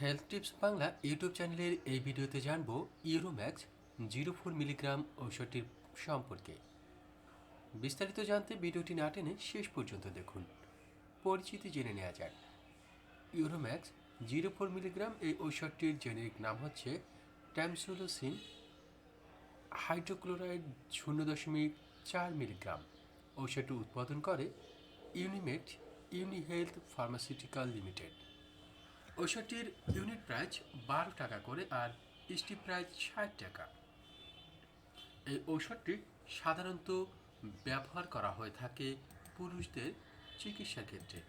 Health tips Bangla YouTube চ্যানেলের এই ভিডিওতে জানব ইউরোম্যাক্স জিরো ফোর মিলিগ্রাম ঔষধটির সম্পর্কে। বিস্তারিত জানতে ভিডিওটি না টেনে শেষ পর্যন্ত দেখুন। পরিচিতি জেনে নেওয়া যাক। ইউরোম্যাক্স জিরো ফোর মিলিগ্রাম এই ঔষধটির জেনেরিক নাম হচ্ছে ট্যামসোলোসিন হাইড্রোক্লোরাইড শূন্য দশমিক চার মিলিগ্রাম ঔষধটি উৎপাদন করে Unimet Uni Health pharmaceutical limited ঔষধটির unit price বারো টাকা করে আর স্টিপ প্রাইস ষাট টাকা। এই ঔষধটি সাধারণত ব্যবহার করা হয়ে থাকে পুরুষদের চিকিৎসা ক্ষেত্রে।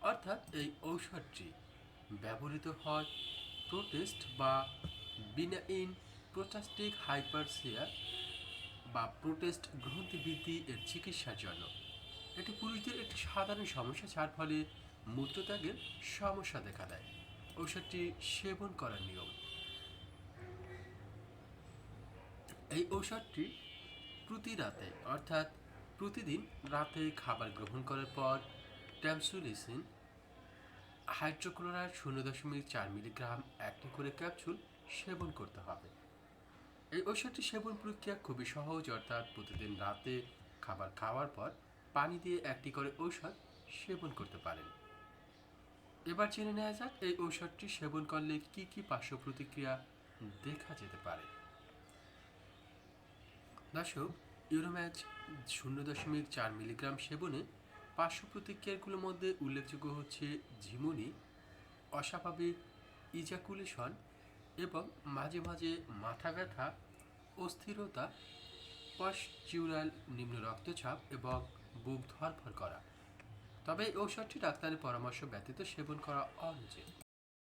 অর্থাৎ এই ঔষধটি ব্যবহৃত হয় প্রোটেস্ট বা বিনাইন প্রোটাস্টিক হাইপারসিয়া বা প্রোটেস্ট গ্রন্থি বৃদ্ধি এর চিকিৎসার জন্য। এটি পুরুষদের একটি সাধারণ সমস্যা, যার ফলে মূত্রত্যাগের সমস্যা দেখা দেয়। ঔষধটি সেবন করার নিয়ম। এই ঔষধটি প্রতি রাতে অর্থাৎ প্রতিদিন রাতে খাবার গ্রহণ করার পর ট্যামসুলিসিন হাইড্রোক্লোরাইড শূন্য দশমিক চার মিলিগ্রাম একটি করে ক্যাপসুল সেবন করতে হবে। এই ঔষধটি সেবন প্রক্রিয়া খুবই সহজ, অর্থাৎ প্রতিদিন রাতে খাবার খাওয়ার পর পানি দিয়ে একটি করে ঔষধ সেবন করতে পারেন। এবার জেনে নেওয়া যাক, এই ঔষধটি সেবন করলে কি কি পার্শ্ব প্রতিক্রিয়া দেখা যেতে পারে। দর্শক, ইউরোম্যাচ শূন্য দশমিক চার মিলিগ্রাম সেবনে পার্শ্ব প্রতিক্রিয়াগুলোর মধ্যে উল্লেখযোগ্য হচ্ছে ঝিমুনি, অস্বাভাবিক ইজাকুলেশন এবং মাঝে মাঝে মাথা ব্যথা, অস্থিরতা পশ্চিউরাল নিম্ন রক্তচাপ এবং বুক ধরফর করা। তবে এই ঔষধটি ডাক্তারের পরামর্শ ব্যতীত সেবন করা অনুচিত